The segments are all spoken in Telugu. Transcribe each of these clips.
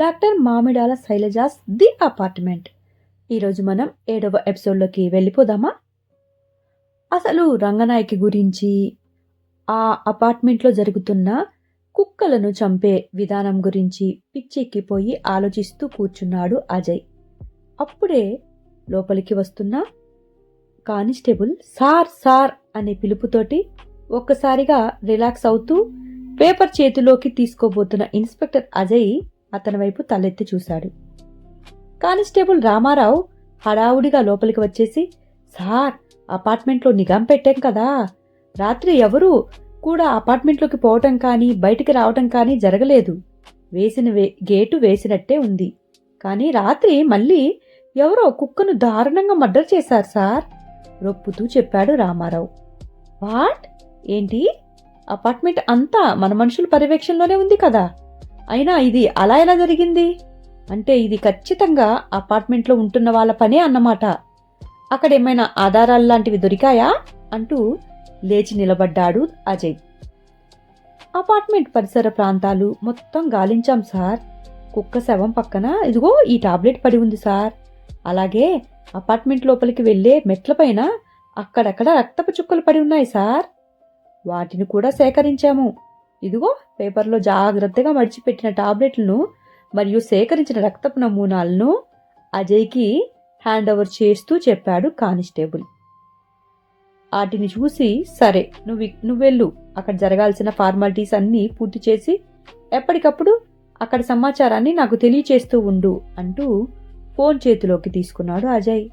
Doctor Mamidala Shailaja's the apartment. ఈరోజు మనం ఏడవ ఎపిసోడ్లోకి వెళ్ళిపోదామా? అసలు రంగనాయకి గురించి ఆ అపార్ట్మెంట్లో జరుగుతున్న కుక్కలను చంపే విధానం గురించి పిచ్చెక్కిపోయి ఆలోచిస్తూ కూర్చున్నాడు అజయ్. అప్పుడే లోపలికి వస్తున్న కానిస్టేబుల్ సార్ సార్ అనే పిలుపుతోటి ఒక్కసారిగా రిలాక్స్ అవుతూ పేపర్ చేతిలోకి తీసుకోబోతున్న ఇన్స్పెక్టర్ అజయ్ అతని వైపు తలెత్తి చూశాడు. కానిస్టేబుల్ రామారావు హడావుడిగా లోపలికి వచ్చేసి సార్ అపార్ట్మెంట్లో నిఘం పెట్టాం కదా. రాత్రి ఎవరు కూడా అపార్ట్మెంట్లోకి పోవటం కానీ బయటికి రావటం కానీ జరగలేదు. వేసిన వే గేటు వేసినట్టే ఉంది. కానీ రాత్రి మళ్ళీ ఎవరో కుక్కను దారుణంగా మర్డర్ చేశారు సార్ రొప్పుతూ చెప్పాడు రామారావు. వాట్? ఏంటి? అపార్ట్మెంట్ అంతా మన మనుషుల పర్యవేక్షణలోనే ఉంది కదా. అయినా ఇది అలా ఎలా జరిగింది? అంటే ఇది ఖచ్చితంగా అపార్ట్మెంట్లో ఉంటున్న వాళ్ళ పనే అన్నమాట. అక్కడ ఏమైనా ఆధారాలు లాంటివి దొరికాయా? అంటూ లేచి నిలబడ్డాడు అజయ్. అపార్ట్మెంట్ పరిసర ప్రాంతాలు మొత్తం గాలించాం సార్. కుక్క శవం పక్కన ఇదిగో ఈ టాబ్లెట్ పడి ఉంది సార్. అలాగే అపార్ట్మెంట్ లోపలికి వెళ్ళే మెట్లపైన అక్కడక్కడ రక్తపు చుక్కలు పడి ఉన్నాయి సార్. వాటిని కూడా సేకరించాము. ఇదిగో పేపర్లో జాగ్రత్తగా మడిచిపెట్టిన టాబ్లెట్లను మరియు సేకరించిన రక్తపు నమూనాలను అజయ్కి హ్యాండ్ ఓవర్ చేస్తూ చెప్పాడు కానిస్టేబుల్. వాటిని చూసి సరే నువ్వు నువ్వెళ్ళు. అక్కడ జరగాల్సిన ఫార్మాలిటీస్ అన్నీ పూర్తి చేసి ఎప్పటికప్పుడు అక్కడ సమాచారాన్ని నాకు తెలియచేస్తూ ఉండు అంటూ ఫోన్ చేతిలోకి తీసుకున్నాడు అజయ్.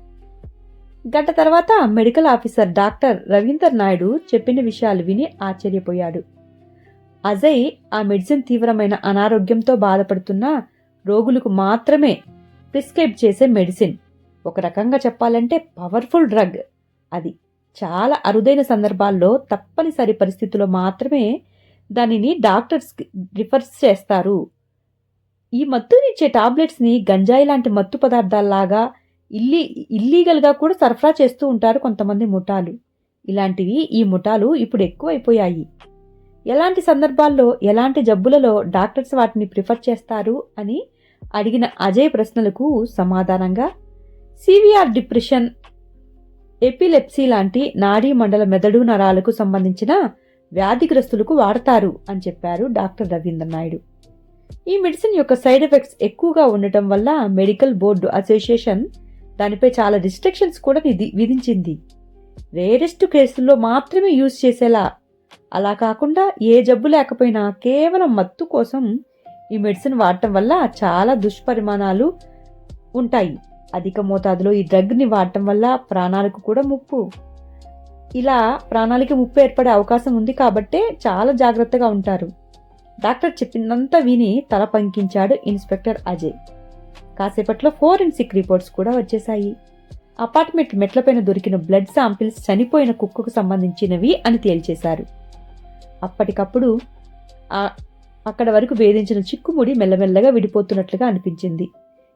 గంట తర్వాత medical officer doctor Ravinder Naidu చెప్పిన విషయాలు విని ఆశ్చర్యపోయాడు. అజయ్ ఆ మెడిసిన్ తీవ్రమైన అనారోగ్యంతో బాధపడుతున్న రోగులకు మాత్రమే ప్రిస్క్రైబ్ చేసే మెడిసిన్. ఒక రకంగా చెప్పాలంటే పవర్ఫుల్ డ్రగ్. అది చాలా అరుదైన సందర్భాల్లో తప్పనిసరి పరిస్థితుల్లో మాత్రమే దానిని డాక్టర్స్ రిఫర్స్ చేస్తారు. ఈ మత్తునిచ్చే టాబ్లెట్స్ని గంజాయి లాంటి మత్తు పదార్థాల్లాగా ఇల్లీ ఇల్లీగల్గా కూడా సరఫరా చేస్తూ ఉంటారు కొంతమంది ముఠాలు. ఇలాంటివి ఈ ముఠాలు ఇప్పుడు ఎక్కువైపోయాయి. ఎలాంటి సందర్భాల్లో ఎలాంటి జబ్బులలో డాక్టర్స్ వాటిని ప్రిఫర్ చేస్తారు అని అడిగిన అజయ్ ప్రశ్నలకు సమాధానంగా సివిఆర్ డిప్రెషన్ ఎపిలెప్సీ లాంటి నాడీ మండల మెదడు నరాలకు సంబంధించిన వ్యాధిగ్రస్తులకు వాడతారు అని చెప్పారు డాక్టర్ రవీంద్ర నాయుడు. ఈ మెడిసిన్ యొక్క సైడ్ ఎఫెక్ట్స్ ఎక్కువగా ఉండటం వల్ల మెడికల్ బోర్డు అసోసియేషన్ దానిపై చాలా రిస్ట్రిక్షన్స్ కూడా విధించింది. రేరెస్ట్ కేసుల్లో మాత్రమే యూజ్ చేసేలా అలా కాకుండా ఏ జబ్బు లేకపోయినా కేవలం మత్తు కోసం ఈ మెడిసిన్ వాడటం వల్ల చాలా దుష్పరిమాణాలు ఉంటాయి. అధిక మోతాదులో ఈ డ్రగ్ని వాడటం వల్ల ప్రాణాలకు కూడా ముప్పు. ఇలా ప్రాణాలకి ముప్పు ఏర్పడే అవకాశం ఉంది కాబట్టే చాలా జాగ్రత్తగా ఉంటారు. డాక్టర్ చెప్పిందంతా విని తల పంకించాడు ఇన్స్పెక్టర్ అజయ్. కాసేపట్లో ఫోరెన్సిక్ రిపోర్ట్స్ కూడా వచ్చేశాయి. అపార్ట్మెంట్ మెట్లపైన దొరికిన బ్లడ్ శాంపిల్స్ చనిపోయిన కుక్కకు సంబంధించినవి అని తేల్చేశారు. అప్పటికప్పుడు అక్కడ వరకు వేధించిన చిక్కుముడి మెల్లమెల్లగా విడిపోతున్నట్లుగా అనిపించింది.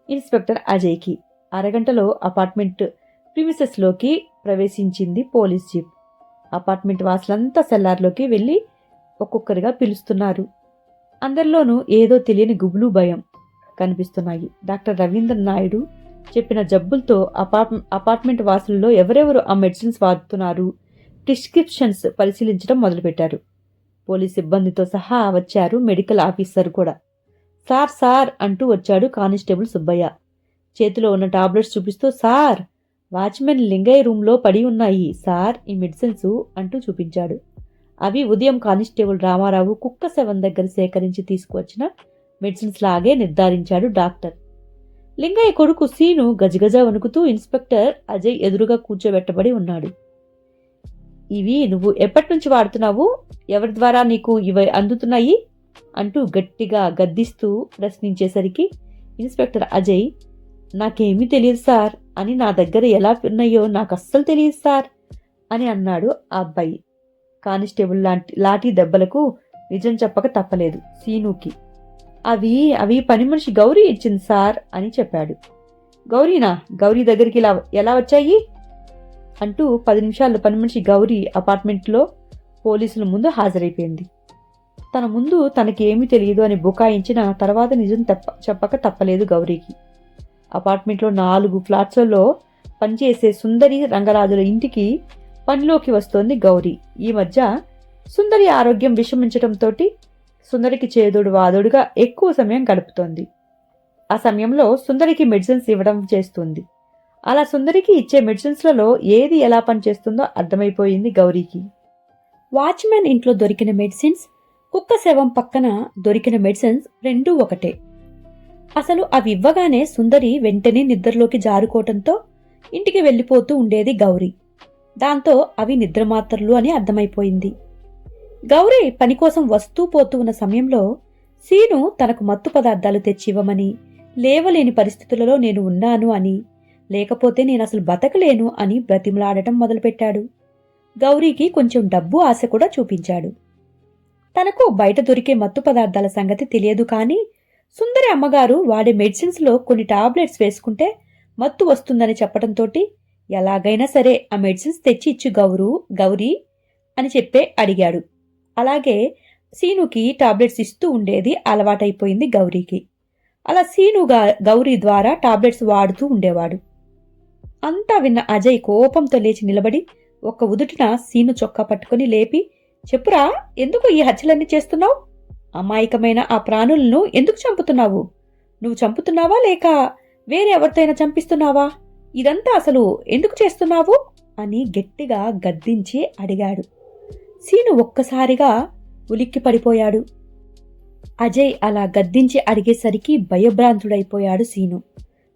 ఇన్స్పెక్టర్ అజయ్కి అరగంటలో అపార్ట్మెంట్ ప్రిమిసెస్లోకి ప్రవేశించింది పోలీస్ జీప్. అపార్ట్మెంట్ వాసులంతా సెల్లార్లోకి వెళ్ళి ఒక్కొక్కరిగా పిలుస్తున్నారు. అందరిలోనూ ఏదో తెలియని గుబులు భయం కనిపిస్తున్నాయి. డాక్టర్ రవీంద్ర నాయుడు చెప్పిన జబ్బులతో అపార్ట్ అపార్ట్మెంట్ వాసుల్లో ఎవరెవరు ఆ మెడిసిన్స్ వాడుతున్నారు ప్రిస్క్రిప్షన్స్ పరిశీలించడం మొదలుపెట్టారు. పోలీస్ సిబ్బందితో సహా వచ్చారు మెడికల్ ఆఫీసర్ కూడా. సార్ సార్ అంటూ వచ్చాడు కానిస్టేబుల్ సుబ్బయ్య. చేతిలో ఉన్న టాబ్లెట్స్ చూపిస్తూ సార్ వాచ్మెన్ లింగయ్య రూమ్లో పడి ఉన్నాయి. సార్ ఈ మెడిసిన్స్ అంటూ చూపించాడు. అవి ఉదయం కానిస్టేబుల్ రామారావు కుక్క శవం దగ్గర సేకరించి తీసుకువచ్చిన మెడిసిన్స్ లాగే నిర్ధారించాడు డాక్టర్. లింగయ్య కొడుకు సీను గజగజ వణుకుతూ ఇన్స్పెక్టర్ అజయ్ ఎదురుగా కూర్చోబెట్టబడి ఉన్నాడు. ఇవి నువ్వు ఎప్పటి నుంచి వాడుతున్నావు? ఎవరి ద్వారా నీకు ఇవి అందుతున్నాయి? అంటూ గట్టిగా గద్దిస్తూ ప్రశ్నించేసరికి ఇన్స్పెక్టర్ అజయ్ నాకేమీ తెలియదు సార్. అని నా దగ్గర ఎలా ఉన్నాయో నాకు అస్సలు తెలియదు సార్ అని అన్నాడు ఆ అబ్బాయి. కానిస్టేబుల్ లాంటి లాఠీ దెబ్బలకు నిజం చెప్పక తప్పలేదు సీనుకి. అవి అవి పని మనిషి గౌరీ ఇచ్చింది సార్ అని చెప్పాడు. గౌరీనా? గౌరీ దగ్గరికి ఇలా ఎలా వచ్చాయి? అంటూ పది నిమిషాల్లో పని మనిషి గౌరీ అపార్ట్మెంట్లో పోలీసుల ముందు హాజరైపోయింది. తన ముందు తనకి ఏమీ తెలియదు అని బుకాయించిన తర్వాత నిజం తప్ప చెప్పక తప్పలేదు గౌరీకి. అపార్ట్మెంట్లో నాలుగు ఫ్లాట్స్లో పనిచేసే సుందరి రంగరాజుల ఇంటికి పనిలోకి వస్తోంది గౌరీ. ఈ మధ్య సుందరి ఆరోగ్యం విషమించడంతో సుందరికి చేదుడు వాదుడుగా ఎక్కువ సమయం గడుపుతోంది. ఆ సమయంలో సుందరికి మెడిసిన్స్ ఇవ్వడం చేస్తుంది. అలా సుందరికి ఇచ్చే మెడిసిన్స్లలో ఏది ఎలా పనిచేస్తుందో అర్థమైపోయింది గౌరీకి. వాచ్మెన్ ఇంట్లో దొరికిన మెడిసిన్స్ కుక్క శవం పక్కన దొరికిన మెడిసిన్స్ రెండూ ఒకటే. అసలు అవి ఇవ్వగానే సుందరి వెంటనే నిద్రలోకి జారుకోవటంతో ఇంటికి వెళ్ళిపోతూ ఉండేది గౌరీ. దాంతో అవి నిద్రమాత్రలు అని అర్థమైపోయింది. గౌరీ పని కోసం వస్తూ పోతూ ఉన్న సమయంలో సీను తనకు మత్తు పదార్థాలు తెచ్చివ్వమని లేవలేని పరిస్థితులలో నేను ఉన్నాను అని లేకపోతే నేను అసలు బతకలేను అని బ్రతిమలాడటం మొదలుపెట్టాడు. గౌరీకి కొంచెం డబ్బు ఆశ కూడా చూపించాడు. తనకు బయట దొరికే మత్తు పదార్థాల సంగతి తెలియదు కానీ సుందరి అమ్మగారు వాడే మెడిసిన్స్లో కొన్ని టాబ్లెట్స్ వేసుకుంటే మత్తు వస్తుందని చెప్పడంతో ఎలాగైనా సరే ఆ మెడిసిన్స్ తెచ్చి ఇచ్చు గౌరు గౌరీ అని చెప్పే అడిగాడు. అలాగే సీనుకి టాబ్లెట్స్ ఇస్తూ ఉండేది అలవాటైపోయింది గౌరీకి. అలా సీనుగా గౌరీ ద్వారా టాబ్లెట్స్ వాడుతూ ఉండేవాడు. అంతా విన్న అజయ్ కోపంతో లేచి నిలబడి ఒక్క ఉదుటిన సీను చొక్కా పట్టుకుని లేపి చెప్పురా ఎందుకు ఈ హత్యలన్నీ చేస్తున్నావు? అమాయకమైన ఆ ప్రాణులను ఎందుకు చంపుతున్నావు? నువ్వు చంపుతున్నావా లేక వేరే ఎవరితోనైనా చంపిస్తున్నావా? ఇదంతా అసలు ఎందుకు చేస్తున్నావు? అని గట్టిగా గద్దించి అడిగాడు. సీను ఒక్కసారిగా ఉలిక్కి పడిపోయాడు. అజయ్ అలా గద్దించి అడిగేసరికి భయభ్రాంతుడైపోయాడు సీను.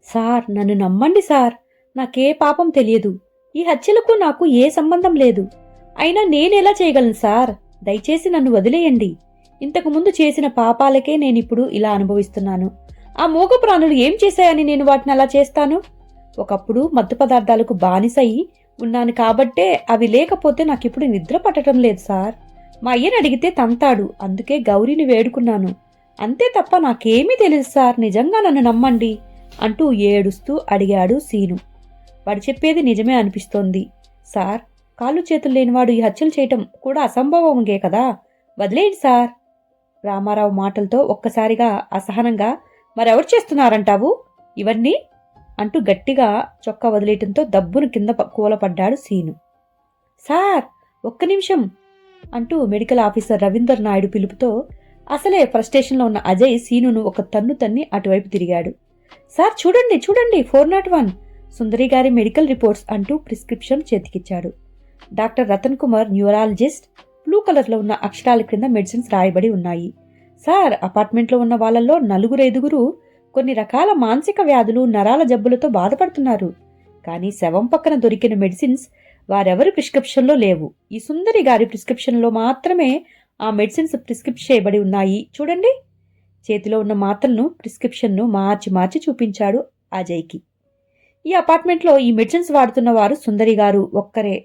సార్ నన్ను నమ్మండి సార్. నాకే పాపం తెలియదు. ఈ హత్యలకు నాకు ఏ సంబంధం లేదు. అయినా నేనెలా చేయగలను సార్? దయచేసి నన్ను వదిలేయండి. ఇంతకుముందు చేసిన పాపాలకే నేనిప్పుడు ఇలా అనుభవిస్తున్నాను. ఆ మూగ ప్రాణులు ఏం చేశాయని నేను వాటిని అలా చేస్తాను? ఒకప్పుడు మత్తు పదార్థాలకు బానిసయి ఉన్నాను కాబట్టే అవి లేకపోతే నాకిప్పుడు నిద్ర పట్టడం లేదు సార్. మా అయ్యని అడిగితే తంతాడు. అందుకే గౌరీని వేడుకున్నాను. అంతే తప్ప నాకేమీ తెలియదు సార్. నిజంగా నన్ను నమ్మండి అంటూ ఏడుస్తూ అడిగాడు సీను. వాడు చెప్పేది నిజమే అనిపిస్తోంది. సార్ కాళ్ళు చేతులు లేనివాడు ఈ హత్యలు చేయటం కూడా అసంభవంగే కదా? వదిలేయండి సార్. రామారావు మాటలతో ఒక్కసారిగా అసహనంగా మరెవరు చేస్తున్నారంటావు? ఇవన్నీ? అంటూ గట్టిగా చొక్కా వదిలేయటంతో దబ్బును కింద కూలపడ్డాడు సీను. సార్ ఒక్క నిమిషం అంటూ మెడికల్ ఆఫీసర్ రవీందర్ నాయుడు పిలుపుతో అసలే ఫ్రస్టేషన్లో ఉన్న అజయ్ సీనును ఒక తన్ను తన్ని అటువైపు తిరిగాడు. సార్ చూడండి చూడండి ఫోర్ నాట్ వన్ సుందరి గారి మెడికల్ రిపోర్ట్స్ అంటూ prescription చేతికిచ్చాడు. Doctor Ratan Kumar neurologist blue కలర్లో ఉన్న అక్షరాల క్రింద మెడిసిన్స్ రాయబడి ఉన్నాయి. సార్ అపార్ట్మెంట్లో ఉన్న వాళ్ళల్లో నలుగురు ఐదుగురు కొన్ని రకాల మానసిక వ్యాధులు నరాల జబ్బులతో బాధపడుతున్నారు. కానీ శవం పక్కన దొరికిన మెడిసిన్స్ వారెవరి ప్రిస్క్రిప్షన్లో లేవు. ఈ సుందరి గారి ప్రిస్క్రిప్షన్లో మాత్రమే ఆ మెడిసిన్స్ ప్రిస్క్రిప్ట్ చేయబడి ఉన్నాయి. చూడండి. చేతిలో ఉన్న మాత్రలను ప్రిస్క్రిప్షన్ను మార్చి మార్చి చూపించాడు అజయ్కి. ఈ అపార్ట్మెంట్లో ఈ మెడిసిన్స్ వాడుతున్న వారు సుందరి గారు ఒక్కరే.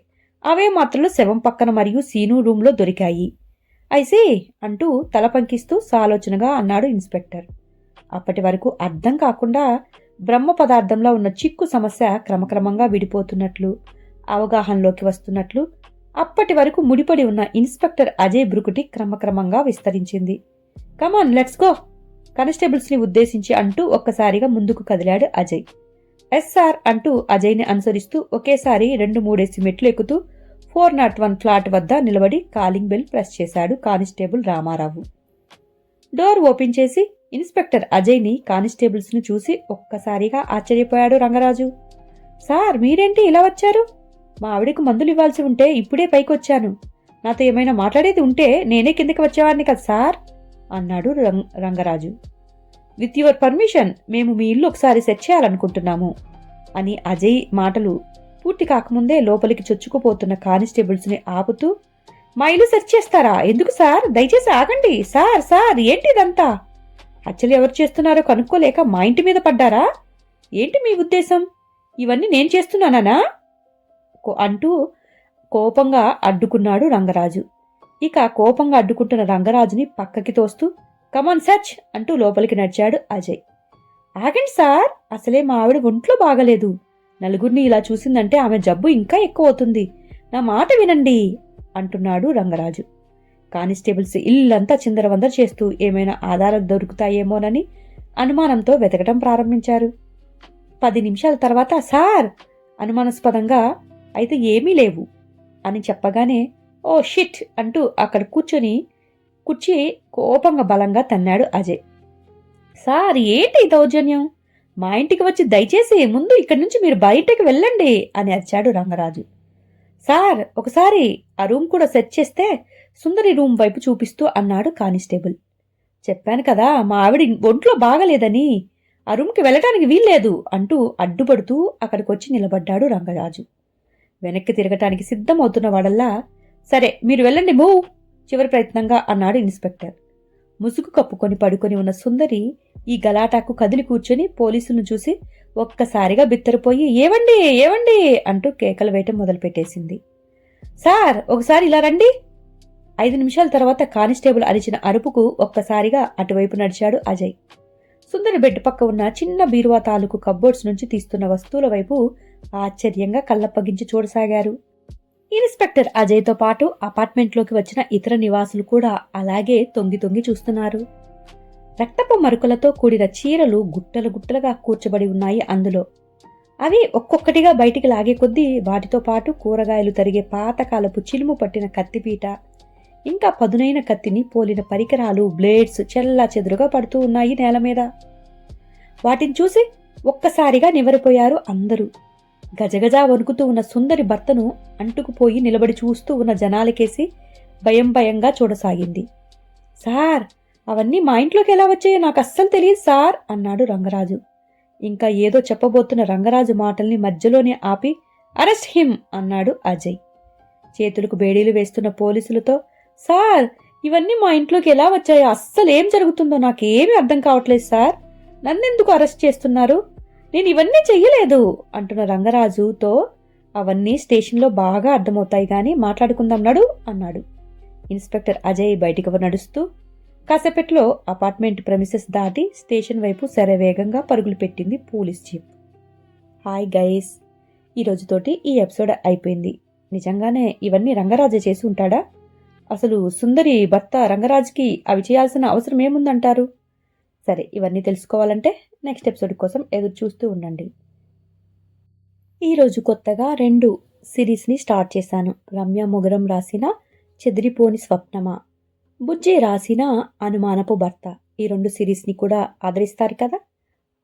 అవే మాత్రలు శవం పక్కన మరియు సీను రూమ్లో దొరికాయి. ఐసే అంటూ తల పంకిస్తూ సాలోచనగా అన్నాడు ఇన్స్పెక్టర్. అప్పటి వరకు అర్థం కాకుండా బ్రహ్మ పదార్థంలో ఉన్న చిక్కు సమస్య క్రమక్రమంగా విడిపోతున్నట్లు అవగాహనలోకి వస్తున్నట్లు అప్పటి వరకు ముడిపడి ఉన్న ఇన్స్పెక్టర్ అజయ్ బ్రుకుటి క్రమక్రమంగా విస్తరించింది. Come on let's go! కానిస్టేబుల్స్ని ఉద్దేశించి అంటూ ఒక్కసారిగా ముందుకు కదిలాడు అజయ్. ఎస్ సార్ అంటూ అజయ్ని అనుసరిస్తూ ఒకేసారి రెండు మూడేసి మెట్లు ఎక్కుతూ ఫోర్ నాట్ వన్ ఫ్లాట్ వద్ద నిలబడి కాలింగ్ బెల్ ప్రెస్ చేశాడు కానిస్టేబుల్ రామారావు. డోర్ ఓపెన్ చేసి ఇన్స్పెక్టర్ అజయ్ని కానిస్టేబుల్స్ను చూసి ఒక్కసారిగా ఆశ్చర్యపోయాడు రంగరాజు. సార్ మీరేంటి ఇలా వచ్చారు? మా ఆవిడకు మందులు ఇవ్వాల్సి ఉంటే ఇప్పుడే పైకి వచ్చాను నాతో ఏమైనా మాట్లాడేది ఉంటే నేనే కిందకి వచ్చేవాడిని కదా సార్ అన్నాడు రం- రంగరాజు. విత్ యువర్ పర్మిషన్ మేము మీ ఇల్లు ఒకసారి సెట్ చేయాలనుకుంటున్నాము అని అజయ్ మాటలు పూర్తి కాకముందే లోపలికి చొచ్చుకుపోతున్న కానిస్టేబుల్స్ని ఆపుతూ మా ఇల్లు సెర్చ్ చేస్తారా? ఎందుకు సార్? దయచేసి ఆగండి. సార్ సార్ ఏంటి ఇదంతా హత్యలు ఎవరు చేస్తున్నారో కనుక్కోలేక మా ఇంటి మీద పడ్డారా? ఏంటి మీ ఉద్దేశం? ఇవన్నీ నేను చేస్తున్నానా కో- అంటూ కోపంగా అడ్డుకున్నాడు రంగరాజు. ఇక కోపంగా అడ్డుకుంటున్న రంగరాజుని పక్కకి తోస్తూ కమాన్ సచ్ అంటూ లోపలికి నడిచాడు అజయ్. ఆగండి సార్ అసలే మా ఆవిడ ఒంట్లో బాగలేదు. నలుగురిని ఇలా చూసిందంటే ఆమె జబ్బు ఇంకా ఎక్కువ అవుతుంది నా మాట వినండి అంటున్నాడు రంగరాజు. కానిస్టేబుల్స్ ఇల్లంతా చిందరవందర చేస్తూ ఏమైనా ఆధారాలు దొరుకుతాయేమోనని అనుమానంతో వెతకటం ప్రారంభించారు. పది నిమిషాల తర్వాత సార్ అనుమానాస్పదంగా అయితే ఏమీ లేవు అని చెప్పగానే ఓ షిట్ అంటూ అక్కడ కూర్చొని కుర్చీ కోపంగా బలంగా తన్నాడు అజయ్. సార్ ఏంటి దౌర్జన్యం? మా ఇంటికి వచ్చి దయచేసి ముందు ఇక్కడి నుంచి మీరు బయటకు వెళ్ళండి అని అరిచాడు రంగరాజు. సార్ ఒకసారి ఆ రూమ్ కూడా సెట్ చేస్తే సుందరి రూమ్ వైపు చూపిస్తూ అన్నాడు కానిస్టేబుల్. చెప్పాను కదా మా ఆవిడ ఒంట్లో బాగలేదని ఆ రూమ్కి వెళ్ళటానికి వీల్లేదు అంటూ అడ్డుపడుతూ అక్కడికి వచ్చి నిలబడ్డాడు రంగరాజు. వెనక్కి తిరగటానికి సిద్ధమవుతున్న వాడల్లా? సరే మీరు వెళ్ళండి మూవ్. చివరి ప్రయత్నంగా అన్నాడు ఇన్స్పెక్టర్. ముసుగు కప్పుకొని పడుకొని ఉన్న సుందరి ఈ గలాటాకు కదిలి కూర్చొని పోలీసును చూసి ఒక్కసారిగా బిత్తరపోయి ఏవండి ఏవండి? అంటూ కేకలు వేయటం మొదలుపెట్టేసింది. సార్ ఒకసారి ఇలా రండి. ఐదు నిమిషాల తర్వాత కానిస్టేబుల్ అరిచిన అరుపుకు ఒక్కసారిగా అటువైపు నడిచాడు అజయ్. సుందరి బెడ్ పక్క ఉన్న చిన్న బీరువా తాలూకు కబ్బోర్డ్స్ నుంచి తీస్తున్న వస్తువుల వైపు ఆశ్చర్యంగా కళ్ళప్పగించి చూడసాగారు. ఇన్స్పెక్టర్ అజయ్తో పాటు అపార్ట్మెంట్లోకి వచ్చిన ఇతర నివాసులు కూడా అలాగే తొంగి తొంగి చూస్తున్నారు. రక్తపు మరుకలతో కూడిన చీరలు గుట్టలు గుట్టలుగా కూర్చబడి ఉన్నాయి అందులో. అవి ఒక్కొక్కటిగా బయటికి లాగే కొద్దీ వాటితో పాటు కూరగాయలు తరిగే పాతకాలపు చిలుము పట్టిన కత్తిపీట ఇంకా పదునైన కత్తిని పోలిన పరికరాలు బ్లేడ్స్ చెల్లా చెదురుగా పడుతూ ఉన్నాయి నేల మీద. వాటిని చూసి ఒక్కసారిగా నివరిపోయారు అందరూ. గజగజా వణుకుతూ ఉన్న సుందరి భర్తను అంటుకుపోయి నిలబడి చూస్తూ ఉన్న జనాలకేసి భయం భయంగా చూడసాగింది. సార్ అవన్నీ మా ఇంట్లోకి ఎలా వచ్చాయో నాకు అస్సలు తెలియదు సార్ అన్నాడు రంగరాజు. ఇంకా ఏదో చెప్పబోతున్న రంగరాజు మాటల్ని మధ్యలోనే ఆపి అరెస్ట్ హిమ్ అన్నాడు అజయ్. చేతులకు బేడీలు వేస్తున్న పోలీసులతో సార్ ఇవన్నీ మా ఇంట్లోకి ఎలా వచ్చాయో అస్సలు ఏం జరుగుతుందో నాకేమీ అర్థం కావట్లేదు సార్. నన్నెందుకు అరెస్ట్ చేస్తున్నారు? నేను ఇవన్నీ చెయ్యలేదు అంటున్న రంగరాజుతో అవన్నీ స్టేషన్లో బాగా అర్థమవుతాయి కానీ మాట్లాడుకుందాం నడు అన్నాడు. ఇన్స్పెక్టర్ అజయ్ బయటికి నడుస్తూ కాసేపట్లో అపార్ట్మెంట్ ప్రమిసెస్ దాటి స్టేషన్ వైపు శరవేగంగా పరుగులు పెట్టింది పోలీస్ జీప్ హాయ్ గైస్ ఈ రోజుతోటి ఈ ఎపిసోడ్ అయిపోయింది. నిజంగానే ఇవన్నీ రంగరాజే చేసి ఉంటాడా? అసలు సుందరి భర్త రంగరాజుకి అవి చేయాల్సిన అవసరం ఏముందంటారు? సరే ఇవన్నీ తెలుసుకోవాలంటే నెక్స్ట్ ఎపిసోడ్ కోసం ఎదురు చూస్తూ ఉండండి. ఈరోజు కొత్తగా రెండు సిరీస్ని స్టార్ట్ చేశాను. రమ్య మొగరం రాసిన చెదిరిపోని స్వప్నమా? బుజ్జి రాసిన అనుమానపు భర్త. ఈ రెండు సిరీస్ని కూడా ఆదరిస్తారు కదా?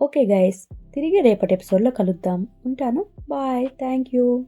ఓకే గైస్ తిరిగి రేపటి ఎపిసోడ్లో కలుద్దాం. ఉంటాను. బాయ్. Thank you.